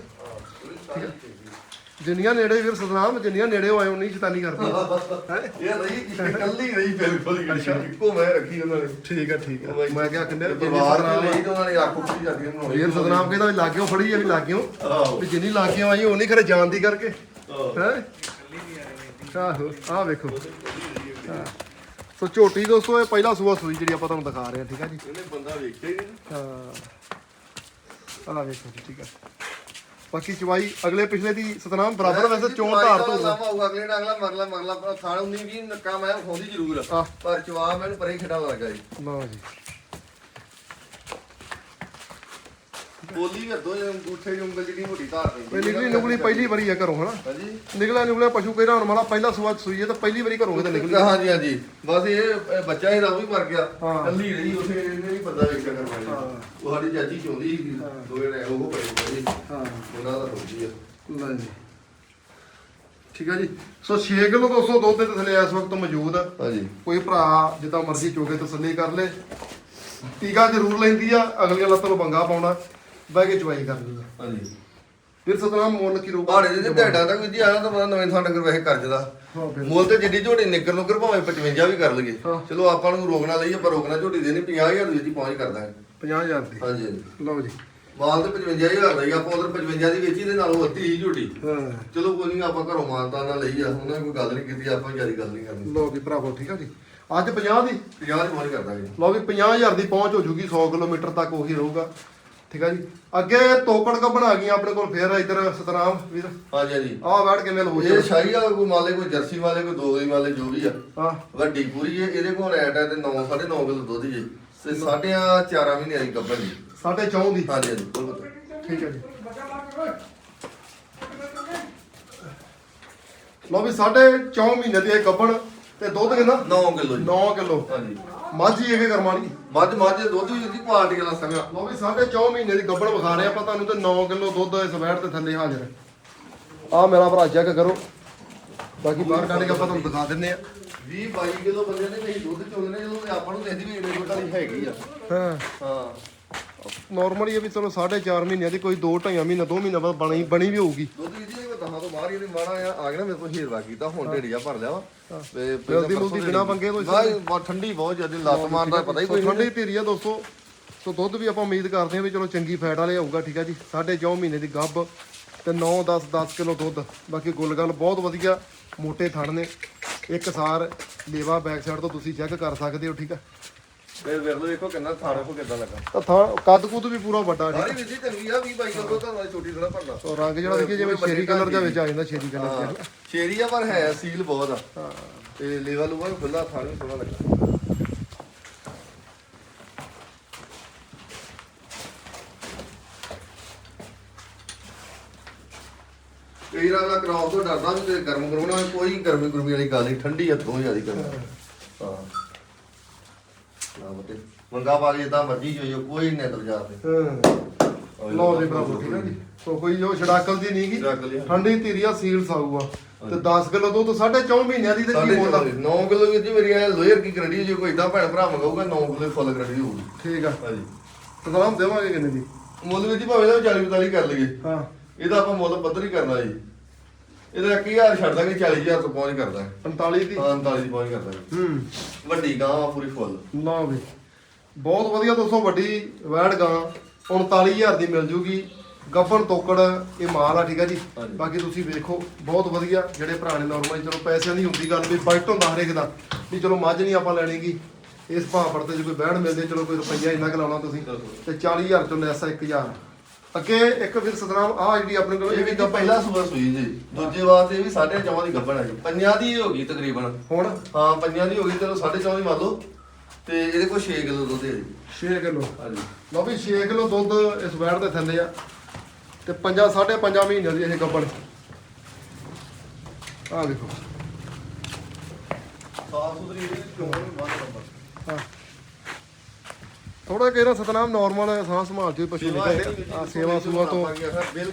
ਜਿੰਨੀਆਂ ਨੇੜੇ ਵੀਰ ਸਤਨਾਮ ਜਿੰਨੀਆਂ ਨੇੜੇ ਹੋਏ ਉਨੀ ਸ਼ੈਤਾਨੀ ਕਰਦੀ ਹੈ। ਇਹ ਰਹੀ ਕਿ ਕੱਲੀ ਰਹੀ ਬਿਲਕੁਲ ਹੀ ਇੱਕੋ ਮੈਂ ਰੱਖੀ ਉਹਨਾਂ ਨੇ। ਠੀਕ ਆ ਠੀਕ ਆ। ਮੈਂ ਕਿਹਾ ਕਿੰਨੇ ਪਰਿਵਾਰ ਦੇ ਲਈ ਤਾਂ ਉਹਨਾਂ ਨੇ ਆਪ ਉੱਚੀ ਜਾਂਦੀਆਂ ਬਣਾਉਣੀ ਵੀਰ ਸਤਨਾਮ ਕਹਿੰਦਾ ਵੀ ਲਾਗਿਓ ਫੜੀ ਆ ਵੀ ਲਾਗਿਓ। ਵੀ ਜਿੰਨੀ ਲਾਗਿਓ ਆਈ ਉਨੀ ਖਰੇ ਜਾਣਦੀ ਕਰਕੇ। ਹੈ? ਆਹੋ ਆਹ ਵੇਖੋ। ਸੋ ਝੋਟੀ ਦੋਸਤੋ ਇਹ ਪਹਿਲਾ ਸੂਆ ਸੂਈ ਜਿਹੜੀ ਆਪਾਂ ਤੁਹਾਨੂੰ ਦਿਖਾ ਰਹੇ ਹਾਂ ਠੀਕ ਆ ਜੀ? ਇਹਨੇ ਬੰਦਾ ਵੇਖਿਆ ਹੀ ਨਹੀਂ। ਹਾਂ। ਆਹ ਵੇਖੋ ਜੀ ਠੀਕ ਆ। ਬਾਕੀ ਚਵਾਈ ਅਗਲੇ ਪਿਛਲੇ ਦੀ ਸਤਨਾਮ ਬਰਾਬਰ ਵੈਸੇ ਚੋਣ ਧਾਰ ਤੋਂ ਅਗਲੇ ਨਾਲ ਅਗਲਾ ਮਰਲਾ ਮਰਲਾ ਪਰ ਥਾਣ 19 20 ਨੱਕਾ ਮੈਂ ਖੋਦੀ ਜ਼ਰੂਰ। ਪਰ ਜਵਾਬ ਮੈਨੂੰ ਪਰੇ ਖੇਡਾ ਲੱਗਾ ਜੀ। ਲਓ ਜੀ। ਬੋਲੀ ਵੀ ਦੋ ਅੰਗੂਠੇ ਦੀ ਉਂਗਲ ਜਿਹੜੀ ਮੋਟੀ ਧਾਰ ਇਹ ਪੈਂਦੀ ਨਿਕਲੀ ਨਿਕਲੀ ਪਹਿਲੀ ਵਾਰੀ ਆ ਘਰੋਂ ਹਨਾ? ਹਾਂਜੀ। ਨਿਕਲਿਆ ਨਿਕਲਿਆ ਪਸ਼ੂ ਕਿਹੜਾ ਹੁਣ ਮਾਲਾ ਪਹਿਲਾ ਸੂਆ ਸੂਈ ਹੈ ਤਾਂ ਪਹਿਲੀ ਵਾਰੀ ਘਰੋਂ ਕਿਤੇ ਨਿਕਲੀ। ਹਾਂਜੀ ਹਾਂਜੀ। ਬਸ ਇਹ ਇਹ ਬੱਚਾ ਇਹਦਾ ਵੀ ਮਰ ਗਿਆ। ਹਾਂ। ਕੱਲੀ ਰਹੀ ਉਥੇ ਇਹਨੇ ਨਹੀਂ ਬੰਦਾ ਵੇਖਿਆ ਕਰਨਾ ਜੀ ਹਾਂ। ਉਹ ਸਾਡੀ ਚਾਚੀ ਚੋਂਦੀ ਸੀ ਦੋਵੇਂ ਨੇ ਉਹ ਪੜੇ ਪੜੇ ਹਾਂ। ਉਹਨਾਂ ਦਾ ਰੋਜੀ ਆ। ਲਓ ਜੀ ਠੀਕ ਆ ਜੀ? ਸੋ 6 ਕਿਲੋ 200 ਦੁੱਧ ਦੇ ਥੱਲੇ ਇਸ ਵਕਤ ਮੌਜੂਦ ਆ। ਹਾਂਜੀ। ਕੋਈ ਭਰਾ ਜਿੱਦਾਂ ਮਰਜ਼ੀ ਚੋਕੇ ਤਸੱਲੀ ਕਰ ਲੇ। ਟੀਕਾ ਜ਼ਰੂਰ ਲੈਂਦੀ ਆ ਅਗਲੀਆਂ ਲੱਤਾਂ ਨੂੰ ਪੰਗਾ ਪਾਉਣਾ। ਬਹਿ ਕੇ ਚਵਾਈ ਕਰਨੀ ਆ ਹਾਂਜੀ। ਫਿਰ ਸਤਨਾਮ ਮੁੱਲ ਕੀ ਰੂਪ ਪਹਾੜੇ ਦੇ ਢੇਡਾਂ ਤੱਕ ਵੀ ਆਇਆ ਤਾਂ ਬੰਦਾ ਨਵੇਂ ਥਾਂ ਡੰਗਰ ਵੈਸੇ ਕਰਜਦਾ ਹਾਂ ਫਿਰ। ਮੁੱਲ ਤੇ ਜਿੱਡੀ ਝੋਟੀ ਨਿੱਕਰ ਨੁੱਕਰ ਭਾਵੇਂ 55 ਵੀ ਕਰ ਲਈਏ। ਹਾਂ। ਚਲੋ ਆਪਾਂ ਨੂੰ ਰੋਕਣਾ ਲਈ ਆਪਾਂ ਰੋਕਣਾ ਝੋਟੀ ਦੇ ਨਹੀਂ 50000 ਦੇ ਹੀ ਪਹੁੰਚ ਕਰਦਾ 50000 ਦੀ? ਹਾਂਜੀ ਹਾਂਜੀ। ਲਓ ਜੀ। ਮਾਲ ਤੇ 55000 ਦਾ ਹੀ ਆਪਾਂ ਉਧਰ 55 ਦੀ ਵੇਚੀ ਦੇ ਨਾਲੋਂ ਅੱਧੀ ਹੀ ਝੋਟੀ। ਹਾਂ। ਚਲੋ ਕੋਈ ਨਹੀਂ ਆਪਾਂ ਘਰੋਂ ਮਾਨਤਾ ਨਾਲ ਲਈ ਆ ਉਹਨਾਂ ਨੇ ਕੋਈ ਗੱਲ ਨਹੀਂ ਕੀਤੀ ਆਪਾਂ ਜ਼ਿਆਦਾ ਗੱਲ ਨਹੀਂ ਕਰਨੀ। ਲਓ ਵੀ ਭਰਾਵੋ ਠੀਕ ਆ ਜੀ। ਅੱਜ 50 ਦੀ? 50 ਦੀ ਪਹੁੰਚ ਕਰਦਾ ਜੀ ਲਓ ਵੀ 50000 ਦੀ ਪਹੁੰਚ ਹੋ ਜੂਗੀ 100 ਕਿਲੋਮੀਟਰ ਤੱਕ ਉਹੀ ਰਹੂਗਾ। ਠੀਕ ਆ ਜੀ। ਅੱਗੇ ਤੋਕੜ ਕੱਬਣ ਆ ਗਈਆਂ ਆਪਣੇ ਕੋਲ ਫੇਰ ਇੱਧਰ ਸਤਨਾਮ ਵੀਰ। ਹਾਂਜੀ ਹਾਂਜੀ ਆਹ ਬੈਠ ਕੇ ਮਿਲ ਹੋ ਇਹ ਸ਼ਾਹੀ ਵਾਲਾ ਕੋਈ ਮਾਲੇ ਕੋਈ ਜਰਸੀ ਵਾਲੇ ਕੋਈ ਦੋਗਲੀ ਵਾਲੇ ਜੋ ਵੀ ਆ। ਹਾਂ। ਵੱਡੀ ਪੂਰੀ ਹੈ ਇਹਦੇ ਕੋਲ ਰੈਟ ਹੈ ਤੇ 9 9.5 ਕਿਲੋ ਦੁੱਧ ਜੀ। ਤੇ ਸਾਢੇ 4 ਮਹੀਨੇ ਦੀ ਗੱਭਣ ਜੀ। ਸਾਢੇ ਚੌਂ ਦੀ ਹਾਂਜੀ ਹਾਂਜੀ ਠੀਕ ਹੈ ਜੀ। ਲਓ ਵੀ ਸਾਢੇ ਚੌਂ ਮਹੀਨੇ ਦੀ ਇਹ ਗੱਬਣ ਤੇ ਦੁੱਧ ਕਿੰਨਾ? 9 ਕਿਲੋ ਜੀ। 9 ਕਿਲੋ। ਹਾਂਜੀ। ਮਾਝੀ ਇਹ ਕਰਮਾਣੀ ਮੱਝ ਮੱਝ ਦੁੱਧ ਵੀ ਇਹਦੀ ਕੁਆਲਟੀ ਵਾਲਾ ਸੰਗਾ ਲਓ ਵੀ ਸਾਢੇ ਚੌਂ ਮਹੀਨੇ ਦੀ ਗੱਬਣ ਵਿਖਾ ਰਹੇ ਆਪਾਂ ਤੁਹਾਨੂੰ ਤੇ 9 ਕਿਲੋ ਦੁੱਧ ਇਸ ਵੈਟ ਤੇ ਥੱਲੇ ਹਾਜ਼ਰ ਹੈ। ਆ ਮੇਰਾ ਭਰਾ ਚੈੱਕ ਕਰੋ। ਬਾਕੀ ਬਾਹਰ ਕੱਢ ਕੇ ਆਪਾਂ ਤੁਹਾਨੂੰ ਦਿਖਾ ਦਿੰਨੇ ਆ 20 22 ਕਿਲੋ ਬੰਦੇ ਨੇ ਨਹੀਂ ਦੁੱਧ ਨੇ ਜਦੋਂ ਆਪਾਂ ਨੂੰ ਦੇਖਦੀ ਵੀ ਇਹਨੇ ਕੋਈ ਵਾਲੀ ਹੈਗੀ ਆ। ਹਾਂ। ਹਾਂ। ਨਾਰਮਲੀ ਇਹ ਵੀ ਚਲੋ ਸਾਢੇ ਚਾਰ ਮਹੀਨਿਆਂ ਦੀ ਕੋਈ 2 2.5 ਮਹੀਨਾ 2 ਮਹੀਨਾ ਬਾਅਦ ਬਣੀ ਬਣੀ ਵੀ ਹੋਊਗੀ। ਦੁੱਧ ਇਹਦੀ ਬਾਹਰ ਹੀ ਇਹਦੀ ਮਾੜਾ ਆ ਆ ਗਿਆ ਨਾ ਮੇਰੇ ਕੋਲ ਹੀਰਵਾ ਕੀਤਾ ਹੁਣ ਢੇੜੀ ਜਾ ਭਰ ਲਿਆ ਵਾ। ਤੇ ਮਿਲਦੀ ਮੁਲਦੀ ਬਿਨਾਂ ਪੰਗੇ ਤੋਂ ਹੀ ਨਾ ਬਹੁਤ ਠੰਡੀ ਬਹੁਤ ਜ਼ਿਆਦਾ ਲੱਤ ਮਾਰਦਾ ਪਤਾ ਹੀ ਕੋਈ ਸੋ ਨਹੀਂ। ਠੰਡੀ ਧੀਰੀ ਆ ਦੋਸਤੋ। ਸੋ ਦੁੱਧ ਵੀ ਆਪਾਂ ਉਮੀਦ ਕਰਦੇ ਹਾਂ ਵੀ ਚਲੋ ਚੰਗੀ ਫੈਟ ਵਾਲੇ ਆਊਗਾ ਠੀਕ ਆ ਜੀ। ਸਾਢੇ ਚੌਂ ਮਹੀਨੇ ਦੀ ਗੱਬ ਤੇ 9 10 10 ਕਿਲੋ ਦੁੱਧ। ਬਾਕੀ ਗੁੱਲਗਲ ਬਹੁਤ ਵਧੀਆ ਮੋਟੇ ਥਣ ਨੇ। ਇੱਕ ਸਾਰ ਲੇਵਾ ਬੈਕ ਸਾਈਡ ਤੋਂ ਤੁਸੀਂ ਚੈੱਕ ਕਰ ਸਕਦੇ ਹੋ ਠੀਕ ਆ। ਫਿਰ ਵੇਖ ਲਓ ਵੇਖੋ ਕਿੰਨਾ ਥਾਣੇ ਕੋ ਕਿੱਦਾਂ ਲੱਗਾ। ਤਾਂ ਥਾਂ ਕੱਦ ਕੁੱਦ ਵੀ ਪੂਰਾ ਵੱਡਾ ਠੀਕ ਸਾਰੀ ਵਿਧੀ ਚੰਗੀ ਆ 20 22 ਕਿਲੋ ਤਾਂ ਨਾਲ ਛੋਟੀ ਥੋੜਾ ਭਰਦਾ ਸੋ ਰੰਗ ਜਿਹੜਾ ਦੇਖੀਏ ਜਿਵੇਂ ਸ਼ੇਰੀ ਕਲਰ ਦਾ ਵਿੱਚ ਆ ਜਾਂਦਾ ਸ਼ੇਰੀ ਕਲਰ ਹਾਂ ਚ ਸ਼ੇਰੀ ਆ ਪਰ ਹੈ ਸੀਲ ਬਹੁਤ ਆ। ਹਾਂ। ਤੇ ਲੇਵਾ ਲੂਵਾ ਵੀ ਖੁੱਲਾ ਥਾਣੇ ਵੀ ਸੋਹਣਾ ਲੱਗਾ। ਕਈ ਰਾਤ ਕਰਾਉ ਤੋਂ ਡਰਦਾ ਵੀ ਤੇ ਗਰਮ ਕਰਾਉਣਾ ਕੋਈ ਗਰਮੀ ਗੁਰਮੀ ਵਾਲੀ ਗੱਲ ਨਹੀਂ ਠੰਡੀ ਹੱਥੋਂ ਜਿਆਦੀ ਕਰਨਾ। ਹਾਂ। ਨਾ। ਬਤੇ ਮੰਗਾ ਪਾ ਕੇ ਜਿੱਦਾਂ ਮਰਜ਼ੀ ਜੋ ਜੋ ਕੋਈ ਨਹੀਂ ਜਾ ਤੇ। ਹਾਂ। ਲਓ ਜੀ ਬਰਾਬਰ ਠੀਕ ਆ ਜੀ। ਸੋ ਕੋਈ ਉਹ ਛੜਾਕਲ ਦੀ ਨਹੀਂ ਛੜਾਕਲ ਦੀ। ਠੰਡੀ ਧੀਰੀ ਆ ਸੀਲ ਸਾਊ ਆ। ਤੇ 10 ਕਿਲੋ ਦੁੱਧ ਸਾਢੇ ਚੌਂ ਮਹੀਨਿਆਂ ਦੀ ਤੇ ਕੀ ਮੁੱਲ ਆ? 9 ਕਿਲੋ ਵੀਰ ਜੀ ਮੇਰੀ ਐ ਲੋਅਰ ਕੀ ਗਰੰਟੀ ਜੇ ਕੋਈ ਇਦਾਂ ਭੈਣ ਭਰਾ ਮੰਗਾਊਗਾ 9 ਕਿਲੋ ਫੁੱਲ ਗਰੰਟੀ ਹੋਊਗੀ। ਠੀਕ ਆ। ਹਾਂਜੀ। ਸਲਾਮ ਦੇਵਾਂਗੇ ਕਿੰਨੇ ਦੀ? ਮੁੱਲ ਵੀਰ ਜੀ ਭਾਵੇਂ ਦਾ 40 45 ਕਰ ਲਈਏ। ਹਾਂ। ਇਹਦਾ ਆਪਾਂ ਮੁੱਲ ਪੱਧਰ ਹੀ ਕਰਨਾ ਜੀ। ਇਹਦਾ 1000 ਛੱਡ ਦਾਂਗੇ 40000 ਤੋਂ ਪਹੁੰਚ ਕਰਦਾ 45 ਦੀ? ਹਾਂ 39 ਦੀ ਪਹੁੰਚ ਕਰਦਾ ਹੂੰ। ਵੱਡੀ ਗਾਂ ਵਾ ਪੂਰੀ ਫੁੱਲ ਲਓ ਵੀ। ਬਹੁਤ ਵਧੀਆ ਦੋਸਤੋ ਵੱਡੀ ਵੈੜ ਗਾਂ। 39000 ਦੀ ਮਿਲ ਜੂਗੀ। ਗੱਬਣ ਤੋਕੜ ਇਹ ਮਾਲ ਆ ਠੀਕ ਆ ਜੀ? ਹਾਂਜੀ। ਬਾਕੀ ਤੁਸੀਂ ਵੇਖੋ ਬਹੁਤ ਵਧੀਆ। ਜਿਹੜੇ ਭਰਾ ਨੇ ਨਾਰਮਲੀ ਚਲੋ ਪੈਸਿਆਂ ਦੀ ਹੁੰਦੀ ਗੱਲ ਵੀ ਬਜਟ ਹੁੰਦਾ ਹਰੇਕ ਦਾ। ਵੀ ਚਲੋ ਮੱਝ ਨਹੀਂ ਆਪਾਂ ਲੈਣੀਗੀ ਇਸ ਭਾਅ ਪਰ ਤੇ ਜੇ ਕੋਈ ਵੈੜ ਮਿਲਦੇ ਚਲੋ ਕੋਈ ਰੁਪਈਆ ਇੰਨਾ ਕੁ ਲਾਉਣਾ ਤੁਸੀਂ। ਤੇ 40000 ਚੋਂ ਲੈਸਾ 1000 ਅੱਗੇ ਇੱਕ ਫਿਰ ਸਤਨਾਮ ਆ ਜਿਹੜੀ ਆਪਣੇ ਕੋਲ ਇਹ ਵੀ ਤਾਂ ਪਹਿਲਾ ਸੂਆ ਸੂਈ ਜੀ ਦੂਜੇ ਵਾਸਤੇ ਵੀ 4.5 ਦੀ ਗੱਭਣ ਹੈ ਜੀ ਪੰਜਾਂ ਦੀ ਹੋ ਗਈ ਤਕਰੀਬਨ। ਹੁਣ? ਹਾਂ ਪੰਜਾਂ ਦੀ ਹੋ ਗਈ ਚਲੋ 4.5 ਦੀ ਮੰਨ ਲਓ। ਤੇ ਇਹਦੇ ਕੋਲ 6 ਕਿਲੋ ਦੁੱਧ ਹੈ ਜੀ। 6 ਕਿਲੋ। ਹਾਂਜੀ। ਲਓ ਵੀ 6 ਕਿਲੋ ਦੁੱਧ ਇਸ ਵੈੜ ਦੇ ਥੱਲੇ ਆ। ਤੇ 5 5.5 ਮਹੀਨੇ ਦੀ ਇਹ ਗੱਬਣ ਆ ਵੇਖੋ ਸਾਫ਼ ਸੁਥਰੀ ਇਹਦੀ ਚੋਣ ਵੀ ਬਹੁਤ ਨੰਬਰ। ਹਾਂ। ਥੋੜਾ ਕਿਹੜਾ ਸਤਨਾਮ ਨਾਰਮਲ ਸਾਹ ਸੰਭਾਲ ਚ ਪਸ਼ੂ ਨਿਕਲਦੇ ਆ। ਸੇਵਾ ਸੂਆ ਤੋਂ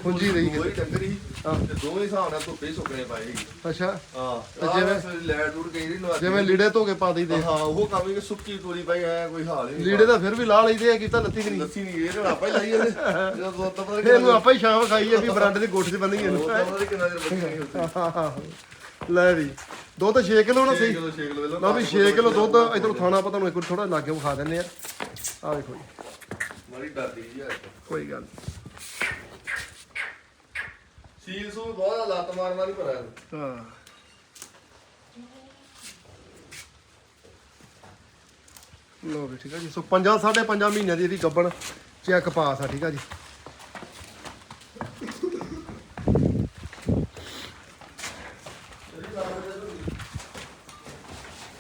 ਖੁੰਝੀ ਰਹੀ ਹਾਂ। ਤੇ ਦੋਵੇਂ ਹਿਸਾਬ ਨਾਲ ਧੁੱਪੇ ਸੁੱਕਣੇ ਪਾਏ ਜੀ ਅੱਛਾ। ਹਾਂ ਤੇ ਤੇ ਜਿਵੇਂ- ਜਿਵੇਂ ਲੈਟ ਦੂਰ ਗਈ ਨਹੀਂ ਜਿਵੇਂ ਲੀੜੇ ਧੋ ਕੇ ਪਾ ਦਈਦੇ। ਹਾਂ ਉਹ ਕੰਮ ਹੀ ਕਿ ਸੁੱਕੀ ਤੋਰੀ ਪਾਈ ਐ ਕੋਈ ਹਾਲ ਹੀ ਨਹੀਂ ਲੀੜੇ ਤਾਂ ਫਿਰ ਵੀ ਲਾ ਲਈਦੇ ਆ ਕੀਤਾ ਲੱਤੀ ਕਿ ਨਹੀਂ। ਲੱਸੀ ਨਹੀਂ ਇਹ ਤਾਂ ਆਪਾਂ ਹੀ ਲਾਈ ਇਹਦੇ ਜਦੋਂ ਦੁੱਧ ਤਾਂ ਪਤਾ ਫਿਰ ਇਹਨੂੰ ਆਪਾਂ ਹੀ ਸ਼ਾਮ ਖਾਈਏ ਵੀ ਬਰਾਂਡੇ ਦੀ ਗੁੱਠ 'ਚ ਬੰਨੀ ਇਹਨੂੰ। ਤਾਂ ਪਤਾ ਕਿੰਨਾ ਚਿਰ ਹੁੰਦੀ। ਲੈ ਵੀ ਦੁੱਧ 6 ਕਿਲੋ ਨਾ 6 ਸਹੀ ਕਿਲੋ 6 ਕਿਲੋ ਵੀ 6 ਕਿਲੋ ਦੁੱਧ ਇਧਰੋਂ ਥਾਣਾ ਆਪਾਂ ਤੁਹਾਨੂੰ ਇੱਕ ਥੋੜਾ ਲਾਗੇ ਵਿਖਾ ਦਿੰਨੇ ਆ ਆ ਵੇਖੋ ਜੀ। ਮਾਰੀ ਡਰਦੀ ਜੀ ਯਾਰ ਕੋਈ ਗੱਲ ਨੀ। ਸੀਲ ਸੂ ਬਹੁਤ ਲੱਤ ਮਾਰ ਮਾਰੀ ਭਰਾ ਹਾਂ। ਲੋ ਵੀ ਠੀਕ ਆ ਜੀ। ਸੋ ਪੰਜਾਂ ਸਾਢੇ ਪੰਜਾਂ ਮਹੀਨਿਆਂ ਦੀ ਇਹਦੀ ਗੱਬਣ ਚੈੱਕ ਪਾਸ ਆ ਠੀਕ ਆ ਜੀ।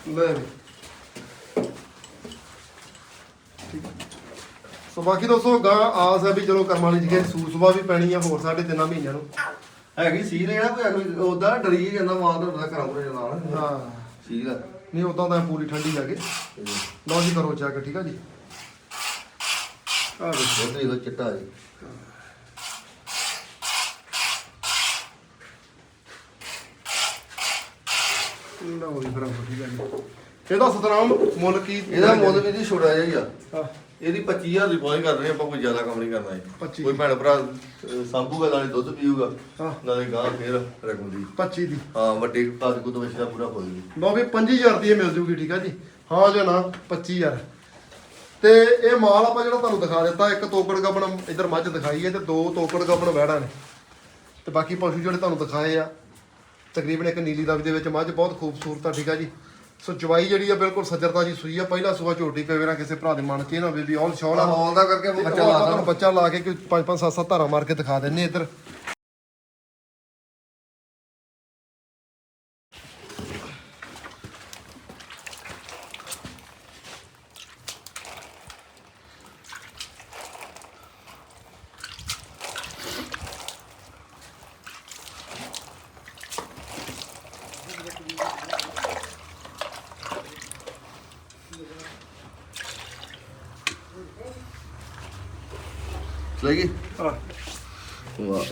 ਲੈ ਵੀ। ਠੀਕ। ਸੋ ਬਾਕੀ ਦੋਸਤੋ ਗਾਂ ਆਸ ਹੈ ਵੀ ਚਲੋ ਕਰਮ ਵਾਲੀ ਜਗ੍ਹਾ ਸੂਰ ਸੁਭਾ ਵੀ ਪੈਣੀ ਆ ਹੋਰ ਸਾਢੇ ਤਿੰਨਾਂ ਮਹੀਨਿਆਂ ਨੂੰ। ਹੈਗੀ ਸੀਲ ਇਹਨਾਂ ਕੋਈ ਕੋਈ ਉਦਾਂ ਡਰੀ ਜਾਂਦਾ ਮਾਂ ਦਾ ਉਹਦਾ ਕਰਾਂ ਪੂਰੇ ਨਾਲ। ਹਾਂ। ਸੀਲ ਆ। ਨਹੀਂ ਉਦਾਂ ਤਾਂ ਪੂਰੀ ਠੰਡੀ ਲੱਗੇ ਲਓ ਜੀ ਕਰੋ ਚੈੱਕ ਠੀਕ ਆ ਜੀ? ਆ ਵੇਖੋ ਦੁੱਧ ਇਹਦਾ ਚਿੱਟਾ ਜੀ। ਲਓ ਜੀ ਬਰਾਬਰ ਠੀਕ ਆ ਜੀ। ਇਹਦਾ ਸਤਨਾਮ ਮੁੱਲ ਕੀ? ਇਹਦਾ ਮੁੱਲ ਵੀ ਜੀ ਛੋੜਾ ਜਿਹਾ ਹੀ ਆ। ਹਾਂ, ਇਹਦੀ 25000 ਦੀ ਪਹੁੰਚ ਕਰ ਰਹੇ ਆਪਾਂ ਕੋਈ ਜ਼ਿਆਦਾ ਕੰਮ ਨਹੀਂ ਕਰਨਾ ਜੀ 25 ਕੋਈ ਭੈਣ ਭਰਾ ਅਹ, ਸਾਂਭੂਗਾ ਨਾਲੇ ਦੁੱਧ ਪੀਊਗਾ ਹਾਂ। ਨਾਲੇ ਗਾਂ ਫੇਰ ਰਕਮ ਦੀ 25 ਦੀ। ਹਾਂ ਵੱਡੀ ਪਾਸ ਕੋ ਤੋਂ ਦਾ ਪੂਰਾ ਹੋ ਜੂਗੀ ਲਓ ਵੀ 25000 ਦੀ ਇਹ ਮਿਲ ਜੂਗੀ ਠੀਕ ਆ ਜੀ। ਹਾਂ ਜਾਂ ਨਾ 25000 ਤੇ ਇਹ ਮਾਲ ਆਪਾਂ ਜਿਹੜਾ ਤੁਹਾਨੂੰ ਦਿਖਾ ਦਿੱਤਾ ਇੱਕ ਤੋਕੜ ਗੱਬਣ ਇੱਧਰ ਮੱਝ ਦਿਖਾਈ ਹੈ ਤੇ ਦੋ ਤੋਕੜ ਗੱਬਣ ਵਹਿੜਾਂ ਨੇ। ਤੇ ਬਾਕੀ ਪਸ਼ੂ ਜਿਹੜੇ ਤੁਹਾਨੂੰ ਦਿਖਾਏ ਆ ਤਕਰੀਬਨ ਇੱਕ ਨੀਲੀ ਰੰਗ ਦੇ ਵਿੱਚ ਮੱਝ ਬਹੁਤ ਖੂਬਸੂਰਤ ਆ ਠੀਕ ਆ ਜੀ। ਸੋ ਚਵਾਈ ਜਿਹੜੀ ਆ ਬਿਲਕੁਲ ਸੱਜਰਤਾ ਜੀ ਸੂਈ ਆ। ਪਹਿਲਾ ਸੂਆ ਝੋਟੀ ਕਈ ਵਾਰਾਂ ਕਿਸੇ ਭਰਾ ਦੇ ਮਨ ਚ ਇਹ ਨਾ ਹੋਵੇ ਵੀ ਔਲ ਸ਼ੌਲ ਆ। ਹੌਲ ਦਾ ਕਰਕੇ ਲਾ ਬੱਚਾ ਲਾ ਕੇ ਕੋਈ 5 5 7 7 ਧਾਰਾਂ ਮਾਰ ਕੇ ਦਿਖਾ ਦਿੰਨੇ ਇੱਧਰ। ਲੈਗੀ ਹਾਂ। ਵਾਹ।